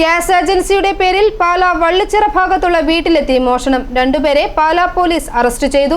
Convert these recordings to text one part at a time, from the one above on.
Gas ഏജൻസിയുടെ പേരിൽ പാലാ വള്ളിച്ചിറ ഭാഗത്തുള്ള വീട്ടിലെത്തി മോഷണം. രണ്ടുപേരെ പാലാ പോലീസ് അറസ്റ്റ് ചെയ്തു.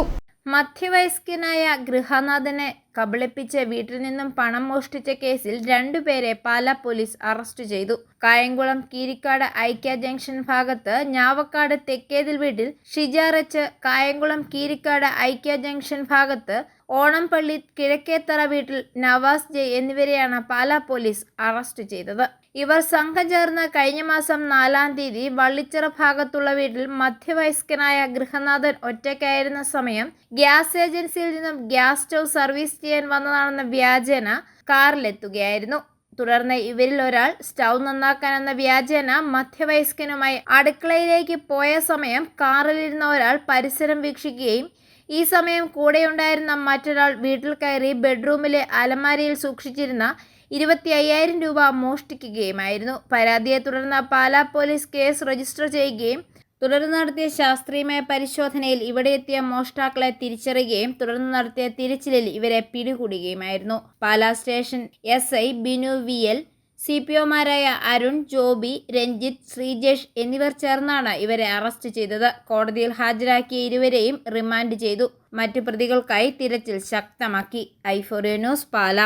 മധ്യവയസ്കനായ ഗൃഹനാഥനെ കബളിപ്പിച്ച് വീട്ടിൽ നിന്നും പണം മോഷ്ടിച്ച കേസിൽ രണ്ടുപേരെ പാലാ പോലീസ് അറസ്റ്റ് ചെയ്തു. കായംകുളം കീരിക്കാട് ഐക്യ ജംഗ്ഷൻ ഭാഗത്ത് ഞാവക്കാട് തെക്കേതിൽ വീട്ടിൽ ഷിജാറച്ച് കായംകുളം കീരിക്കാട് ഐക്യ ജംഗ്ഷൻ ഭാഗത്ത് ഓണംപള്ളി കിഴക്കേത്തറ വീട്ടിൽ നവാസ് ജെ എന്നിവരെയാണ് പാലാ പോലീസ് അറസ്റ്റ് ചെയ്തത്. ഇവർ സംഘം ചേർന്ന് കഴിഞ്ഞ മാസം നാലാം തീയതി വള്ളിച്ചിറ ഭാഗത്തുള്ള വീട്ടിൽ മധ്യവയസ്കനായ ഗൃഹനാഥൻ ഒറ്റയ്ക്കായിരുന്ന സമയം ഗ്യാസ് ഏജൻസിയിൽ നിന്നും ഗ്യാസ് സ്റ്റൗ സർവീസ് ചെയ്യാൻ വന്നതാണെന്ന വ്യാജേന കാറിലെത്തുകയായിരുന്നു. തുടർന്ന് ഇവരിൽ ഒരാൾ സ്റ്റൗ നന്നാക്കാനെന്ന വ്യാജേന മധ്യവയസ്കനുമായി അടുക്കളയിലേക്ക് പോയ സമയം കാറിലിരുന്ന ഒരാൾ പരിസരം വീക്ഷിക്കുകയും ഈ സമയം കൂടെയുണ്ടായിരുന്ന മറ്റൊരാൾ വീട്ടിൽ കയറി ബെഡ്റൂമിലെ അലമാരയിൽ സൂക്ഷിച്ചിരുന്ന ഇരുപത്തി അയ്യായിരം രൂപ മോഷ്ടിക്കുകയുമായിരുന്നു. പരാതിയെ തുടർന്ന് പാലാ പോലീസ് കേസ് രജിസ്റ്റർ ചെയ്യുകയും തുടർന്ന് നടത്തിയ ശാസ്ത്രീയമായ പരിശോധനയിൽ ഇവിടെ എത്തിയ മോഷ്ടാക്കളെ തിരിച്ചറിയുകയും തുടർന്ന് നടത്തിയ തിരച്ചിലിൽ ഇവരെ പിടികൂടുകയുമായിരുന്നു. Pala station S I Binu V L C P ഒമാരായ Arun Joby Ranjith Sreejesh എന്നിവർ ചേർന്നാണ് ഇവരെ അറസ്റ്റ് ചെയ്തത്. കോടതിയിൽ ഹാജരാക്കിയ ഇരുവരെയും റിമാൻഡ് ചെയ്തു. മറ്റു പ്രതികൾക്കായി തിരച്ചിൽ ശക്തമാക്കി. ഐഫോറിയ ന്യൂസ് പാല.